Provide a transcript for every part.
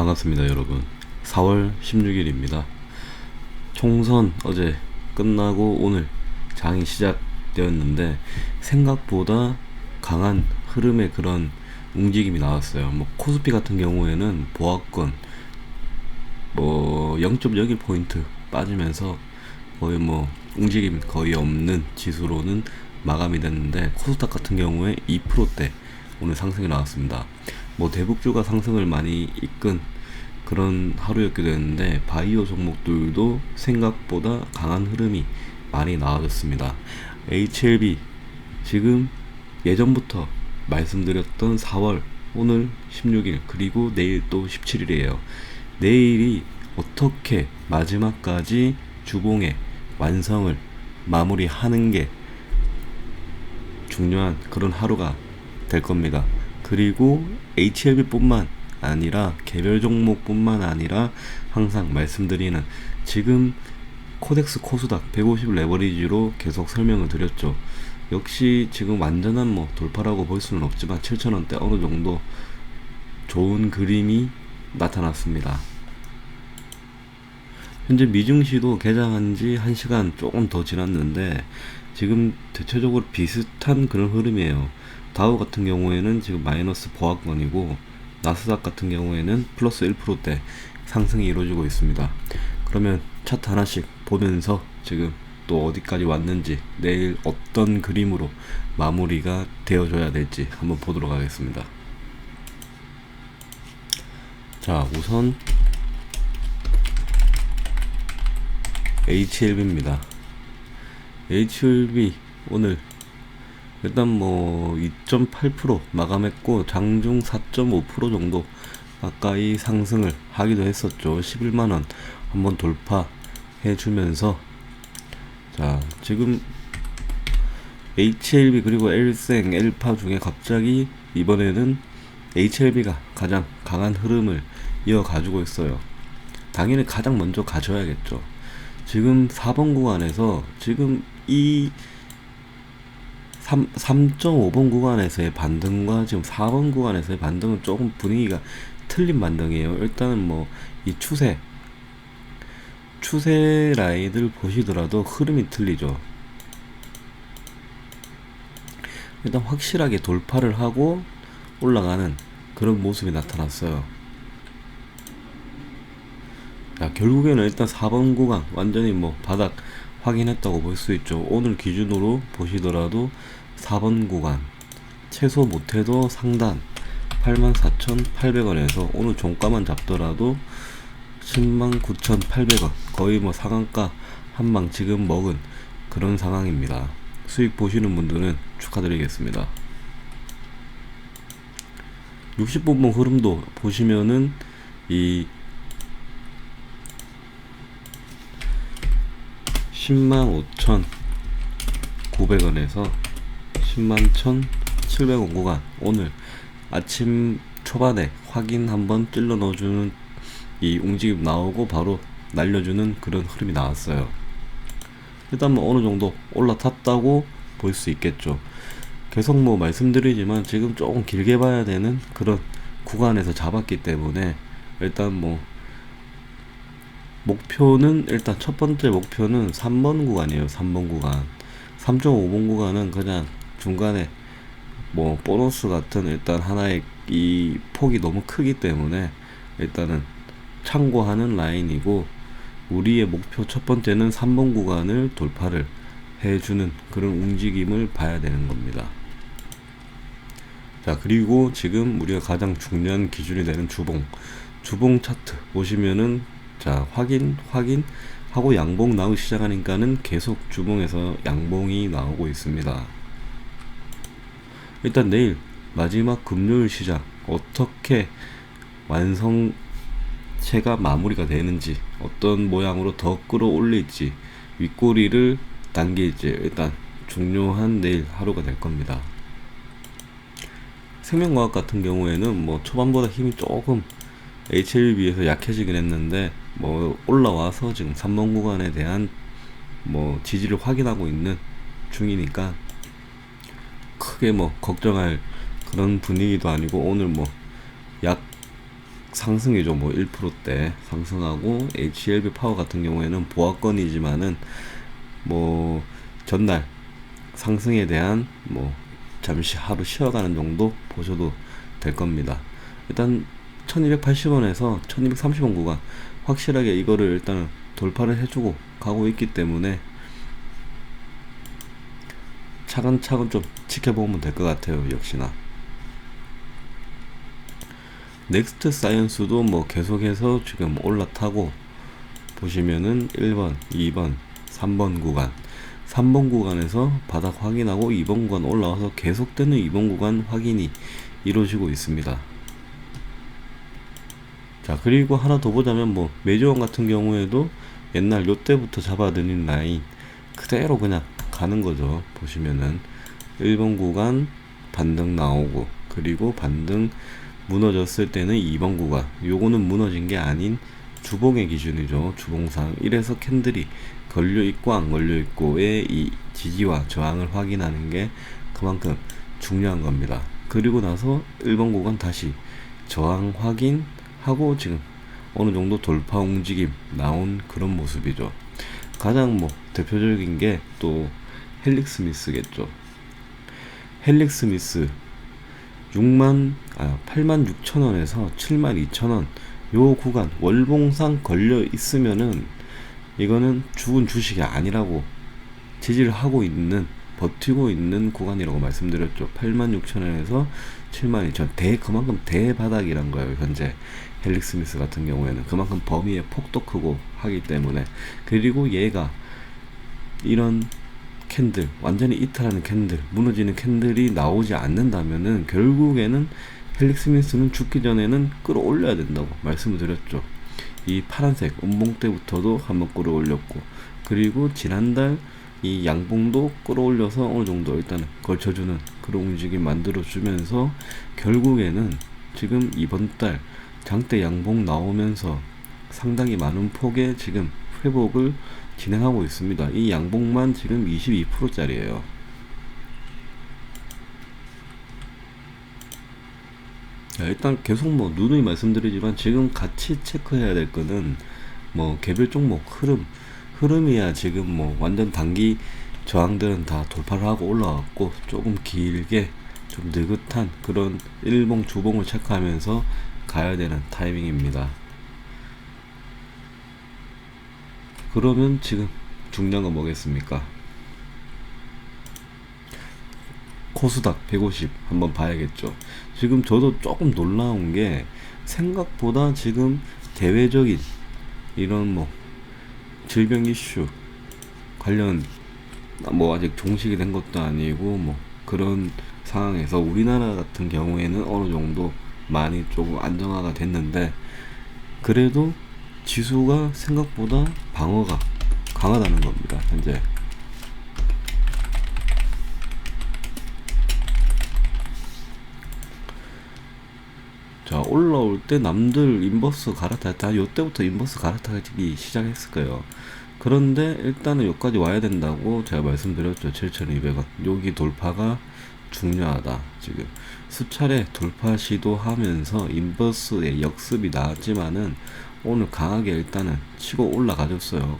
반갑습니다, 여러분. 4월 16일입니다. 총선 어제 끝나고 오늘 장이 시작되었는데 생각보다 강한 흐름의 그런 움직임이 나왔어요. 뭐 코스피 같은 경우에는 보합권 뭐 0.01포인트 빠지면서 거의 뭐 움직임 거의 없는 지수로는 마감이 됐는데 코스닥 같은 경우에 2%대 오늘 상승이 나왔습니다. 뭐 대북주가 상승을 많이 이끈 그런 하루였게 됐는데 바이오 종목들도 생각보다 강한 흐름이 많이 나와졌습니다. HLB 지금 예전부터 말씀드렸던 4월 오늘 16일 그리고 내일 또 17일이에요. 내일이 어떻게 마지막까지 주봉의 완성을 마무리하는 게 중요한 그런 하루가 될 겁니다. 그리고 HLB뿐만 아니라 개별 종목뿐만 아니라 항상 말씀드리는 지금 코덱스 코스닥 150 레버리지로 계속 설명을 드렸죠. 역시 지금 완전한 뭐 돌파라고 볼 수는 없지만 7천원대 어느 정도 좋은 그림이 나타났습니다. 현재 미증시도 개장한 지 1시간 조금 더 지났는데 지금 대체적으로 비슷한 그런 흐름이에요. 다우 같은 경우에는 지금 마이너스 보합권이고 나스닥 같은 경우에는 플러스 1%대 상승이 이루어지고 있습니다. 그러면 차트 하나씩 보면서 지금 또 어디까지 왔는지 내일 어떤 그림으로 마무리가 되어줘야 될지 한번 보도록 하겠습니다. 자, 우선 HLB입니다. HLB 오늘 일단 뭐 2.8% 마감했고 장중 4.5% 정도 가까이 상승을 하기도 했었죠. 11만원 한번 돌파해 주면서 자 지금 HLB 그리고 L생, L파 중에 갑자기 이번에는 HLB가 가장 강한 흐름을 이어 가지고 있어요. 당연히 가장 먼저 가져야겠죠. 지금 4번 구간에서 지금 이 3, 3.5번 구간에서의 반등과 지금 4번 구간에서의 반등은 조금 분위기가 틀린 반등이에요. 일단은 뭐 이 추세 추세 라인을 보시더라도 흐름이 틀리죠. 일단 확실하게 돌파를 하고 올라가는 그런 모습이 나타났어요. 자, 결국에는 일단 4번 구간 완전히 뭐 바닥 확인했다고 볼 수 있죠. 오늘 기준으로 보시더라도 4번 구간 최소 못해도 상단 84,800원에서 오늘 종가만 잡더라도 109,800원 거의 뭐 상한가 한 방 지금 먹은 그런 상황입니다. 수익 보시는 분들은 축하드리겠습니다. 60분봉 흐름도 보시면은 이 10만 5,900원에서 10만 1,700원 구간 오늘 아침 초반에 확인 한번 찔러 넣어주는 이 움직임 나오고 바로 날려주는 그런 흐름이 나왔어요. 일단 뭐 어느 정도 올라탔다고 볼 수 있겠죠. 계속 뭐 말씀드리지만 지금 조금 길게 봐야 되는 그런 구간에서 잡았기 때문에 일단 뭐 목표는 일단 첫 번째 목표는 3번 구간이에요. 3번 구간. 3.5번 구간은 그냥 중간에 뭐 보너스 같은 일단 하나의 이 폭이 너무 크기 때문에 일단은 참고하는 라인이고 우리의 목표 첫 번째는 3번 구간을 돌파를 해주는 그런 움직임을 봐야 되는 겁니다. 자 그리고 지금 우리가 가장 중요한 기준이 되는 주봉 주봉 차트 보시면은 자 확인 확인 하고 양봉 나오기 시작하니까는 계속 주봉에서 양봉이 나오고 있습니다. 일단 내일 마지막 금요일 시장 어떻게 완성체가 마무리가 되는지 어떤 모양으로 더 끌어올릴지 윗꼬리를 당길지 일단 중요한 내일 하루가 될 겁니다. 생명과학 같은 경우에는 뭐 초반보다 힘이 조금 HL에 비해서 약해지긴 했는데 뭐 올라와서 지금 3번 구간에 대한 뭐 지지를 확인하고 있는 중이니까 크게 뭐 걱정할 그런 분위기도 아니고 오늘 뭐 약 상승이죠. 뭐 1%대 상승하고 HLB 파워 같은 경우에는 보합권이지만은 뭐 전날 상승에 대한 뭐 잠시 하루 쉬어가는 정도 보셔도 될 겁니다. 일단 1280원에서 1230원 구간 확실하게 이거를 일단은 돌파를 해주고 가고 있기 때문에 차근차근 좀 지켜보면 될 것 같아요. 역시나. 넥스트 사이언스도 뭐 계속해서 지금 올라타고 보시면은 1번, 2번, 3번 구간 3번 구간에서 바닥 확인하고 2번 구간 올라와서 계속되는 2번 구간 확인이 이루어지고 있습니다. 자 그리고 하나 더 보자면 뭐 메이저원 같은 경우에도 옛날 요때부터 잡아드린 라인 그대로 그냥 가는 거죠. 보시면은 1번 구간 반등 나오고 그리고 반등 무너졌을 때는 2번 구간. 요거는 무너진 게 아닌 주봉의 기준이죠. 주봉상. 이래서 캔들이 걸려 있고 안 걸려 있고의 이 지지와 저항을 확인하는 게 그만큼 중요한 겁니다. 그리고 나서 1번 구간 다시 저항 확인하고 지금 어느 정도 돌파 움직임 나온 그런 모습이죠. 가장 뭐 대표적인 게 또 헬릭 스 미스겠죠 헬릭 스 미스 6만 아 8만 6천 원에서 7만 2천 원 요 구간 월봉상 걸려 있으면은 이거는 죽은 주식이 아니라고 지지를 하고 있는 버티고 있는 구간이라고 말씀드렸죠. 8만 6천 원에서 7만 2천 대 그만큼 대바닥이란 거예요. 현재 헬릭 스 미스 같은 경우에는 그만큼 범위의 폭도 크고 하기 때문에 그리고 얘가 이런 캔들 완전히 이탈하는 캔들 무너지는 캔들이 나오지 않는다면은 결국에는 헬릭 스미스는 죽기 전에는 끌어올려야 된다고 말씀을 드렸죠. 이 파란색 음봉 때부터도 한번 끌어올렸고 그리고 지난달 이 양봉도 끌어올려서 어느 정도 일단 걸쳐주는 그런 움직임 만들어주면서 결국에는 지금 이번 달 장대 양봉 나오면서 상당히 많은 폭의 지금 회복을 진행하고 있습니다. 이 양봉만 지금 22%짜리예요. 일단 계속 뭐 누누이 말씀드리지만 지금 같이 체크해야 될 거는 뭐 개별 종목 흐름 흐름이야 지금 뭐 완전 단기 저항들은 다 돌파를 하고 올라왔고 조금 길게 좀 느긋한 그런 일봉 주봉을 체크하면서 가야 되는 타이밍입니다. 그러면 지금 건 뭐겠습니까? 코스닥 150 한번 봐야겠죠. 지금 저도 조금 놀라운 게 생각보다 지금 대외적인 이런 뭐 질병 이슈 관련 뭐 아직 종식이 된 것도 아니고 뭐 그런 상황에서 우리나라 같은 경우에는 어느 정도 많이 조금 안정화가 됐는데 그래도 지수가 생각보다 방어가 강하다는 겁니다. 현재. 자 올라올 때 남들 인버스 갈아탔다 요때부터 인버스 갈아타기 시작했을 거예요 그런데 일단은 여기까지 와야 된다고 제가 말씀드렸죠 7200원 여기 돌파가 중요하다 지금 수차례 돌파 시도하면서 인버스의 역습이 나왔지만은 오늘 강하게 일단은 치고 올라가줬어요.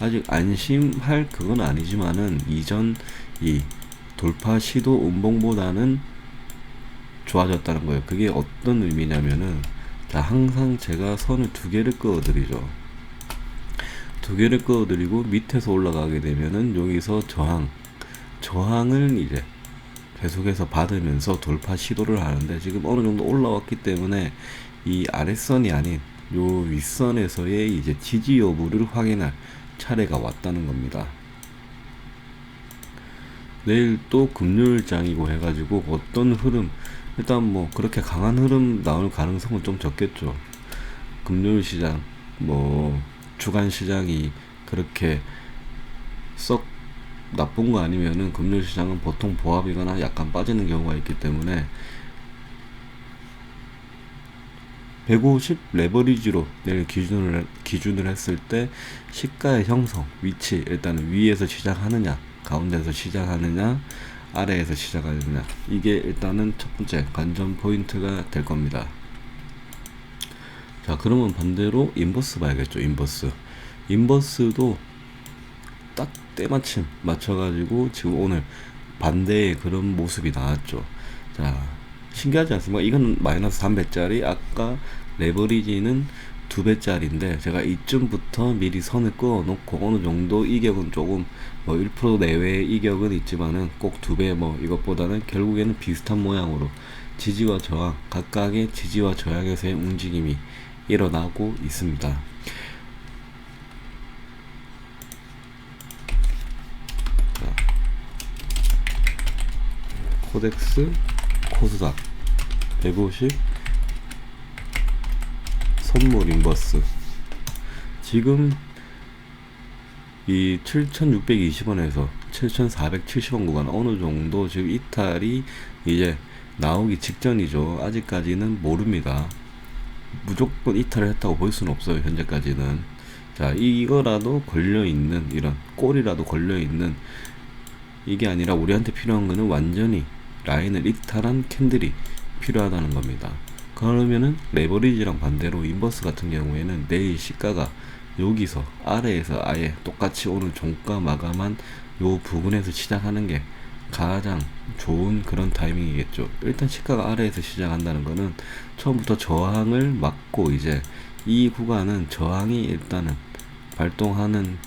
아직 안심할 그건 아니지만은 이전 이 돌파 시도 음봉보다는 좋아졌다는 거예요. 그게 어떤 의미냐면은 자 항상 제가 선을 두 개를 그어드리죠. 두 개를 그어드리고 밑에서 올라가게 되면은 여기서 저항 저항을 이제 계속해서 받으면서 돌파 시도를 하는데 지금 어느 정도 올라왔기 때문에 이 아랫선이 아닌 요 윗선에서의 이제 지지 여부를 확인할 차례가 왔다는 겁니다. 내일 또 금요일장이고 해가지고 어떤 흐름 일단 뭐 그렇게 강한 흐름 나올 가능성은 좀 적겠죠. 금요일 시장 뭐 주간 시장이 그렇게 썩 나쁜 거 아니면은 금요일 시장은 보통 보합이거나 약간 빠지는 경우가 있기 때문에 150 레버리지로 내일 기준을 기준을 했을 때 시가의 형성 위치 일단은 위에서 시작하느냐 가운데서 시작하느냐 아래에서 시작하느냐 이게 일단은 첫 번째 관전 포인트가 될 겁니다. 자, 그러면 반대로 인버스 봐야겠죠. 인버스. 인버스도 딱 때마침 맞춰가지고 지금 오늘 반대의 그런 모습이 나왔죠. 자, 신기하지 않습니까? 이건 마이너스 3배짜리, 아까 레버리지는 2배짜리인데, 제가 이쯤부터 미리 선을 그어 놓고 어느 정도 이격은 조금 뭐 1% 내외의 이격은 있지만은 꼭 2배 뭐 이것보다는 결국에는 비슷한 모양으로 지지와 저항, 각각의 지지와 저항에서의 움직임이 일어나고 있습니다. 코덱스 코스닥 150 선물 인버스 지금 이 7,620원에서 7,470원 구간 어느 정도 지금 이탈이 이제 나오기 직전이죠. 아직까지는 모릅니다. 무조건 이탈을 했다고 볼 수는 없어요. 현재까지는. 자, 이거라도 걸려 있는 이런 꼬리라도 걸려 있는 이게 아니라 우리한테 필요한 거는 완전히 라인을 이탈한 캔들이 필요하다는 겁니다. 그러면은 레버리지랑 반대로 인버스 같은 경우에는 내일 시가가 여기서 아래에서 아예 똑같이 오늘 종가 마감한 요 부분에서 시작하는 게 가장 좋은 그런 타이밍이겠죠. 일단 시가가 아래에서 시작한다는 거는 처음부터 저항을 막고 이제 이 구간은 저항이 일단은 발동하는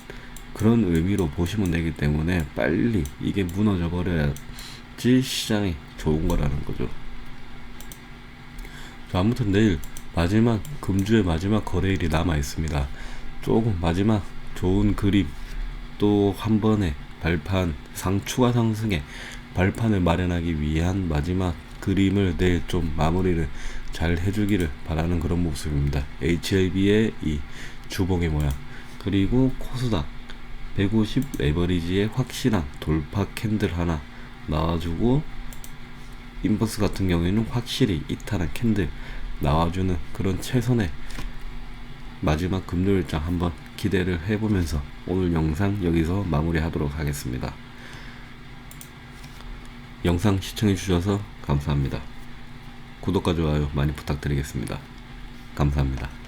그런 의미로 보시면 되기 때문에 빨리 이게 무너져 버려야지 시장이 좋은 거라는 거죠. 자, 아무튼 내일 마지막 금주의 마지막 거래일이 남아 있습니다. 조금 마지막 좋은 그림 또 한 번에 발판 상 추가 상승에 발판을 마련하기 위한 마지막 그림을 내일 좀 마무리를 잘 해주기를 바라는 그런 모습입니다. HLB의 이 주봉의 모양 그리고 코스닥 150 레버리지의 확실한 돌파 캔들 하나 나와주고 인버스 같은 경우에는 확실히 이탈한 캔들 나와주는 그런 최선의 마지막 금요일장 한번 기대를 해보면서 오늘 영상 여기서 마무리하도록 하겠습니다. 영상 시청해주셔서 감사합니다. 구독과 좋아요 많이 부탁드리겠습니다. 감사합니다.